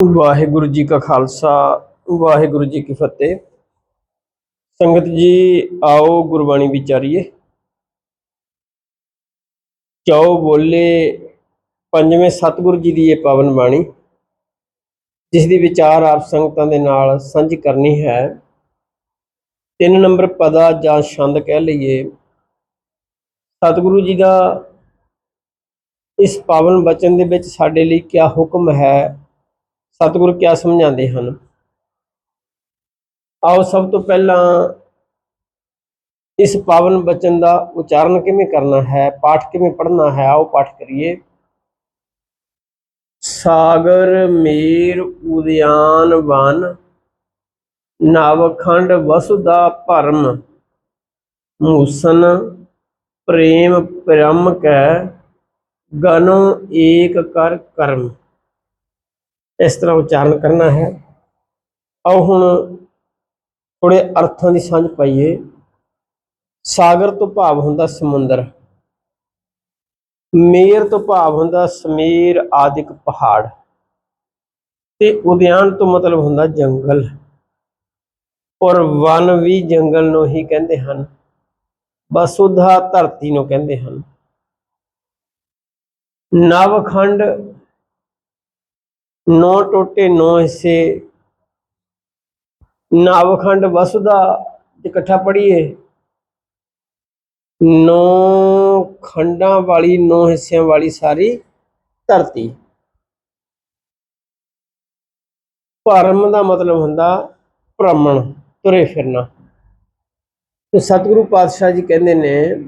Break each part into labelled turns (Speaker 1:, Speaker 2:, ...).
Speaker 1: ਵਾਹਿਗੁਰੂ ਜੀ ਕਾ ਖਾਲਸਾ, ਵਾਹਿਗੁਰੂ ਜੀ ਕੀ ਫਤਿਹ। ਸੰਗਤ ਜੀ, ਆਓ ਗੁਰਬਾਣੀ ਵਿਚਾਰੀਏ। ਚਾਓ ਬੋਲੇ ਪੰਜਵੇਂ ਸਤਿਗੁਰੂ ਜੀ ਦੀ ਇਹ ਪਾਵਨ ਬਾਣੀ, ਜਿਸ ਦੀ ਵਿਚਾਰ ਆਪ ਸੰਗਤਾਂ ਦੇ ਨਾਲ ਸਾਂਝੀ ਕਰਨੀ ਹੈ। ਤਿੰਨ ਨੰਬਰ ਪਦਾ ਜਾਂ ਛੰਦ ਕਹਿ ਲਈਏ। ਸਤਿਗੁਰੂ ਜੀ ਦਾ ਇਸ ਪਾਵਨ ਬਚਨ ਦੇ ਵਿੱਚ ਸਾਡੇ ਲਈ ਕੀ ਹੁਕਮ ਹੈ? ਸਤਿਗੁਰੂ ਕਿਆ ਸਮਝਾਉਂਦੇ ਹਨ? ਆਓ ਸਭ ਤੋਂ ਪਹਿਲਾਂ ਇਸ ਪਾਵਨ ਬਚਨ ਦਾ ਉਚਾਰਨ ਕਿਵੇਂ ਕਰਨਾ ਹੈ? ਪਾਠ ਕਿਵੇਂ ਪੜ੍ਹਨਾ ਹੈ? ਆਓ ਪਾਠ ਕਰੀਏ। ਸਾਗਰ, ਮੇਰ ਉਦਿਆਨ ਵਨ ਨਵਖੰਡ ਵਸੁਦਾ ਭਰਮ, ਮੂਸਨ, ਪ੍ਰੇਮ, ਪ੍ਰਮ ਕੈ, ਗਨੋ ਏਕ ਕਰ ਕਰਮ। ਇਸ ਤਰ੍ਹਾਂ ਉਚਾਰਨ ਕਰਨਾ ਹੈ। ਆਓ ਹੁਣ ਥੋੜੇ ਅਰਥਾਂ ਦੀ ਸਾਂਝ ਪਾਈਏ। ਸਾਗਰ ਤੋਂ ਭਾਵ ਹੁੰਦਾ ਸਮੁੰਦਰ। ਮੇਰ ਤੋਂ ਭਾਵ ਹੁੰਦਾ ਸਮੀਰ ਆਦਿਕ ਪਹਾੜ। ਤੇ ਉਦਿਆਨ ਤੋਂ ਮਤਲਬ ਹੁੰਦਾ ਜੰਗਲ। ਔਰ ਵਨ ਵੀ ਜੰਗਲ ਨੂੰ ਹੀ ਕਹਿੰਦੇ ਹਨ। ਬਸੁਧਾ ਧਰਤੀ ਨੂੰ ਕਹਿੰਦੇ ਹਨ। ਨਵਖੰਡ ਨੌ ਟੋਟੇ, ਨੌ ਹਿੱਸੇ। ਨਵਖੰਡ ਵਸਦਾ ਇਕੱਠਾ ਪੜੀਏ ਨੌ ਖੰਡਾਂ ਵਾਲੀ, ਨੌ ਹਿੱਸਿਆਂ ਵਾਲੀ ਸਾਰੀ ਧਰਤੀ। ਭਰਮ ਦਾ ਮਤਲਬ ਹੁੰਦਾ ਭ੍ਰਮਣ, ਤੁਰੇ ਫਿਰਨਾ। ਤੇ ਸਤਿਗੁਰੂ ਪਾਤਸ਼ਾਹ ਜੀ ਕਹਿੰਦੇ ਨੇ,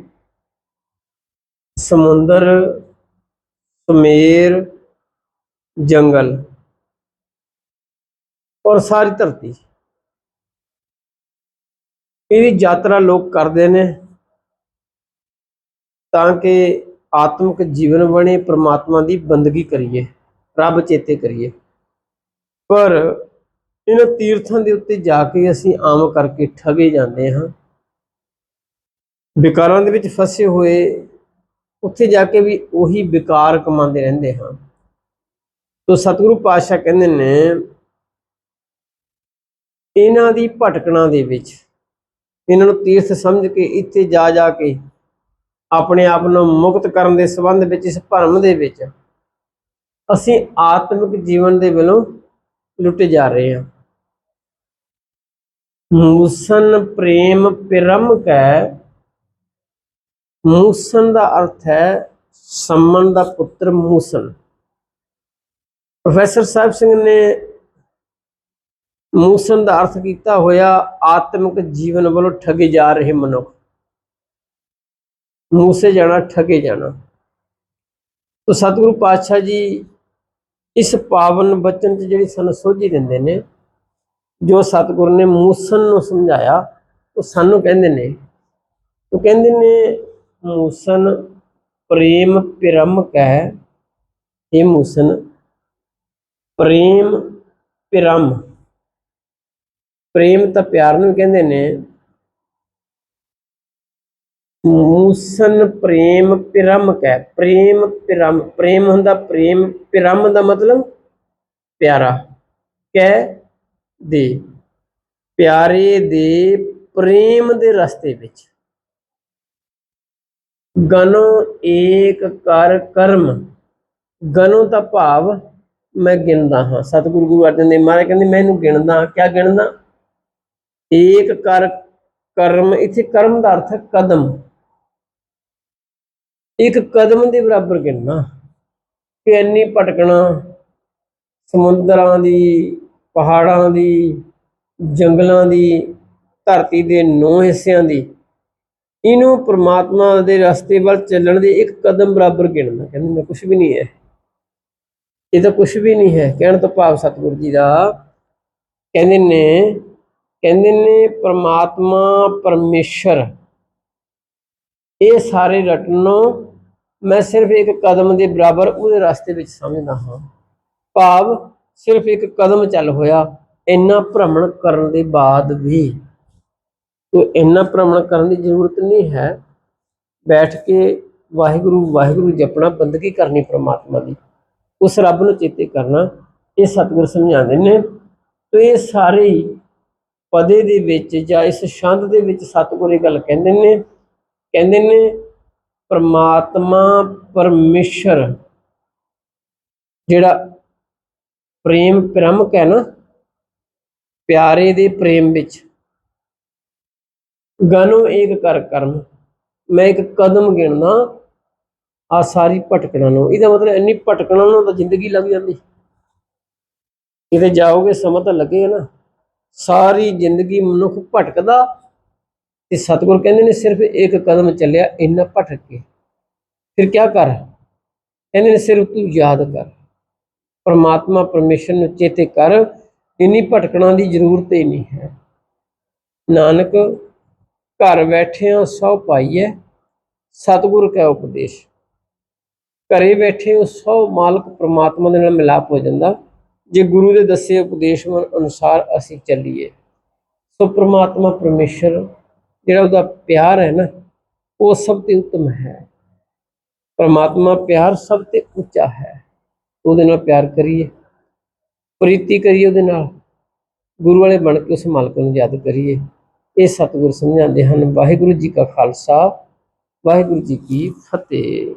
Speaker 1: ਸਮੁੰਦਰ, ਸਮੇਰ, ਜੰਗਲ। ਔਰ ਸਾਰੀ ਧਰਤੀ ਇਹਦੀ ਯਾਤਰਾ ਲੋਕ ਕਰਦੇ ਨੇ ਤਾਂ ਕਿ ਆਤਮਿਕ ਜੀਵਨ ਬਣੇ, ਪ੍ਰਮਾਤਮਾ ਦੀ ਬੰਦਗੀ ਕਰੀਏ, ਰੱਬ ਚੇਤੇ ਕਰੀਏ। ਪਰ ਇਹਨਾਂ ਤੀਰਥਾਂ ਦੇ ਉੱਤੇ ਜਾ ਕੇ ਅਸੀਂ ਆਮ ਕਰਕੇ ਠਗੇ ਜਾਂਦੇ ਹਾਂ। ਵਿਕਾਰਾਂ ਦੇ ਵਿੱਚ ਫਸੇ ਹੋਏ, ਉੱਥੇ ਜਾ ਕੇ ਵੀ ਉਹੀ ਵਿਕਾਰ ਕਮਾਉਂਦੇ ਰਹਿੰਦੇ ਹਾਂ। ਤੋ ਸਤਿਗੁਰੂ ਪਾਤਸ਼ਾਹ ਕਹਿੰਦੇ ਨੇ ਇਹਨਾਂ ਦੀ ਭਟਕਣਾ ਦੇ ਵਿੱਚ। ਇਹਨਾਂ ਨੂੰ ਤੀਰਥ ਸਮਝ ਕੇ ਇੱਥੇ ਜਾ ਜਾ ਕੇ ਆਪਣੇ ਆਪ ਨੂੰ ਮੁਕਤ ਕਰਨ ਦੇ ਸੰਬੰਧ ਵਿੱਚ, ਇਸ ਭਰਮ ਦੇ ਵਿੱਚ ਅਸੀਂ ਆਤਮਿਕ ਜੀਵਨ ਦੇ ਵੱਲੋਂ ਲੁੱਟੇ ਜਾ ਰਹੇ ਹਾਂ। ਮੂਸਨ ਪ੍ਰੇਮ ਪਿਰਮ ਕੈ। ਮੂਸਨ ਦਾ ਅਰਥ ਹੈ ਸੰਮਨ ਦਾ ਪੁੱਤਰ ਮੂਸਨ। ਪ੍ਰੋਫੈਸਰ ਸਾਹਿਬ ਸਿੰਘ ਨੇ ਮੂਸਨ ਦਾ ਅਰਥ ਕੀਤਾ ਹੋਇਆ ਆਤਮਿਕ ਜੀਵਨ ਵੱਲੋਂ ਠਗੇ ਜਾ ਰਹੇ ਮਨੁੱਖ। ਮੂਸੇ ਜਾਣਾ, ਠਗੇ ਜਾਣਾ। ਤੋ ਸਤਿਗੁਰੂ ਪਾਤਸ਼ਾਹ ਜੀ ਇਸ ਪਾਵਨ ਬਚਨ ਚ ਜਿਹੜੀ ਸਾਨੂੰ ਸੋਝੀ ਦਿੰਦੇ ਨੇ, ਜੋ ਸਤਿਗੁਰ ਨੇ ਮੂਸਨ ਨੂੰ ਸਮਝਾਇਆ, ਉਹ ਸਾਨੂੰ ਕਹਿੰਦੇ ਨੇ। ਉਹ ਕਹਿੰਦੇ ਨੇ ਮੂਸਨ ਪ੍ਰੇਮ ਪਿਰਮ ਕਹਿ। ਇਹ ਮੂਸਨ ਪ੍ਰੇਮ ਪਿਰਮ। ਪ੍ਰੇਮ ਤਾਂ ਪਿਆਰ ਨੂੰ ਕਹਿੰਦੇ ਨੇ। ਮੂਸਨ ਪ੍ਰੇਮ ਪਿਰਮ ਕਹਿ ਪ੍ਰੇਮ ਪਿਰਮ, ਪ੍ਰੇਮ ਹੁੰਦਾ ਪ੍ਰੇਮ, ਪਿਰਮ ਦਾ ਮਤਲਬ ਪਿਆਰਾ। ਕਹਿ ਦੇ, ਪਿਆਰੇ ਦੇ ਪ੍ਰੇਮ ਦੇ ਰਸਤੇ ਵਿੱਚ। ਗਨੋ ਏਕ ਕਰ ਕਰਮ, ਗਨੋ ਦਾ ਭਾਵ ਮੈਂ ਗਿਣਦਾ ਹਾਂ। ਸਤਿਗੁਰੂ ਗੁਰੂ ਅਰਜਨ ਦੇਵ ਮਹਾਰਾਜ ਕਹਿੰਦੇ, ਮੈਂ ਇਹਨੂੰ ਗਿਣਦਾ ਕਿਆ ਗਿਣਦਾ? ਏਕ ਕਰ, ਕਰਮ, ਇੱਥੇ ਕਰਮ ਦਾ ਅਰਥ ਹੈ ਕਦਮ। ਇੱਕ ਕਦਮ ਦੇ ਬਰਾਬਰ ਗਿਣਨਾ, ਕਿ ਇੰਨੀ ਭਟਕਣਾ, ਸਮੁੰਦਰਾਂ ਦੀ, ਪਹਾੜਾਂ ਦੀ, ਜੰਗਲਾਂ ਦੀ, ਧਰਤੀ ਦੇ ਨੌ ਹਿੱਸਿਆਂ ਦੀ, ਇਹਨੂੰ ਪ੍ਰਮਾਤਮਾ ਦੇ ਰਸਤੇ ਵੱਲ ਚੱਲਣ ਦੇ ਇੱਕ ਕਦਮ ਬਰਾਬਰ ਗਿਣਨਾ। ਕਹਿੰਦੇ ਮੈਂ ਕੁਝ ਵੀ ਨਹੀਂ ਹੈ। ਇਹ ਤਾਂ ਕੁਝ ਵੀ ਨਹੀਂ ਹੈ। ਕਹਿਣ ਤੋਂ ਭਾਵ ਸਤਿਗੁਰੂ ਜੀ ਦਾ, ਕਹਿੰਦੇ ਨੇ ਕਹਿੰਦੇ ਨੇ ਪ੍ਰਮਾਤਮਾ ਪਰਮੇਸ਼ਰ। ਇਹ ਸਾਰੇ ਰਟਨੋਂ ਮੈਂ ਸਿਰਫ ਇੱਕ ਕਦਮ ਦੇ ਬਰਾਬਰ ਉਹਦੇ ਰਸਤੇ ਵਿੱਚ ਸਮਝਦਾ ਹਾਂ। ਭਾਵ ਸਿਰਫ ਇੱਕ ਕਦਮ ਚੱਲ ਹੋਇਆ, ਇੰਨਾ ਭ੍ਰਮਣ ਕਰਨ ਦੇ ਬਾਅਦ ਵੀ। ਤੋ ਇੰਨਾ ਭ੍ਰਮਣ ਕਰਨ ਦੀ ਜ਼ਰੂਰਤ ਨਹੀਂ ਹੈ। ਬੈਠ ਕੇ ਵਾਹਿਗੁਰੂ ਵਾਹਿਗੁਰੂ ਜਪਣਾ ਬੰਦਗੀ ਕਰਨੀ ਪ੍ਰਮਾਤਮਾ ਦੀ। ਉਸ ਰੱਬ ਨੂੰ ਚੇਤੇ ਕਰਨਾ, ਇਹ ਸਤਿਗੁਰ ਸਮਝਾਉਂਦੇ ਨੇ। ਤੇ ਇਹ ਸਾਰੇ ਪਦੇ ਦੇ ਵਿੱਚ ਜਾਂ ਇਸ ਛੰਦ ਦੇ ਵਿੱਚ ਸਤਿਗੁਰ ਇਹ ਗੱਲ ਕਹਿੰਦੇ ਨੇ ਕਹਿੰਦੇ ਨੇ, ਪਰਮਾਤਮਾ ਪਰਮੇਸ਼ਰ ਜਿਹੜਾ ਪ੍ਰੇਮ ਪ੍ਰਮਕ ਹੈ ਨਾ, ਪਿਆਰੇ ਦੇ ਪ੍ਰੇਮ ਵਿੱਚ, ਗਨੋ ਏਕ ਕਰ ਕਰਮ, ਮੈਂ ਇੱਕ ਕਦਮ ਗਿਣਦਾ ਆ ਸਾਰੀ ਭਟਕਣਾ ਨੂੰ। ਇਹਦਾ ਮਤਲਬ ਇੰਨੀ ਭਟਕਣਾ ਨੂੰ ਤਾਂ ਜ਼ਿੰਦਗੀ ਲੱਗ ਜਾਂਦੀ। ਕਿਤੇ ਜਾਓਗੇ, ਸਮਾਂ ਤਾਂ ਲੱਗੇਗਾ ਨਾ। ਸਾਰੀ ਜ਼ਿੰਦਗੀ ਮਨੁੱਖ ਭਟਕਦਾ ਤੇ ਸਤਿਗੁਰ ਕਹਿੰਦੇ ਨੇ ਸਿਰਫ ਇੱਕ ਕਦਮ ਚੱਲਿਆ, ਇੰਨਾ ਭਟਕ ਕੇ। ਫਿਰ ਕੀ ਕਰ? ਕਹਿੰਦੇ ਨੇ ਸਿਰਫ ਤੂੰ ਯਾਦ ਕਰ। ਪਰਮਾਤਮਾ ਪਰਮੇਸ਼ਰ ਨੂੰ ਚੇਤੇ ਕਰ, ਇੰਨੀ ਭਟਕਣਾ ਦੀ ਜ਼ਰੂਰਤ ਹੀ ਨਹੀਂ ਹੈ। ਨਾਨਕ, ਘਰ ਬੈਠਿਆਂ ਸਭ ਪਾਈਐ, ਸਤਿਗੁਰ ਕੈ ਉਪਦੇਸ਼। ਘਰੇ ਬੈਠੇ ਹੋ ਸਭ ਮਾਲਕ ਪ੍ਰਮਾਤਮਾ ਦੇ ਨਾਲ ਮਿਲਾਪ ਹੋ ਜਾਂਦਾ। ਜੇ ਗੁਰੂ ਦੇ ਦੱਸੇ ਉਪਦੇਸ਼ ਅਨੁਸਾਰ ਅਸੀਂ ਚੱਲੀਏ, ਸੋ ਪ੍ਰਮਾਤਮਾ ਪਰਮੇਸ਼ਰ ਜਿਹੜਾ ਉਹਦਾ ਪਿਆਰ ਹੈ ਨਾ, ਉਹ ਸਭ ਤੋਂ ਉੱਤਮ ਹੈ। ਪਰਮਾਤਮਾ ਪਿਆਰ ਸਭ ਤੋਂ ਉੱਚਾ ਹੈ। ਉਹਦੇ ਨਾਲ ਪਿਆਰ ਕਰੀਏ, ਪ੍ਰੀਤੀ ਕਰੀਏ ਉਹਦੇ ਨਾਲ, ਗੁਰੂ ਵਾਲੇ ਬਣ ਕੇ ਉਸ ਮਾਲਕ ਨੂੰ ਯਾਦ ਕਰੀਏ। ਇਹ ਸਤਿਗੁਰ ਸਮਝਾਉਂਦੇ ਹਨ, ਵਾਹਿਗੁਰੂ ਜੀ ਕਾ ਖਾਲਸਾ, ਵਾਹਿਗੁਰੂ ਜੀ ਕੀ ਫਤਿਹ।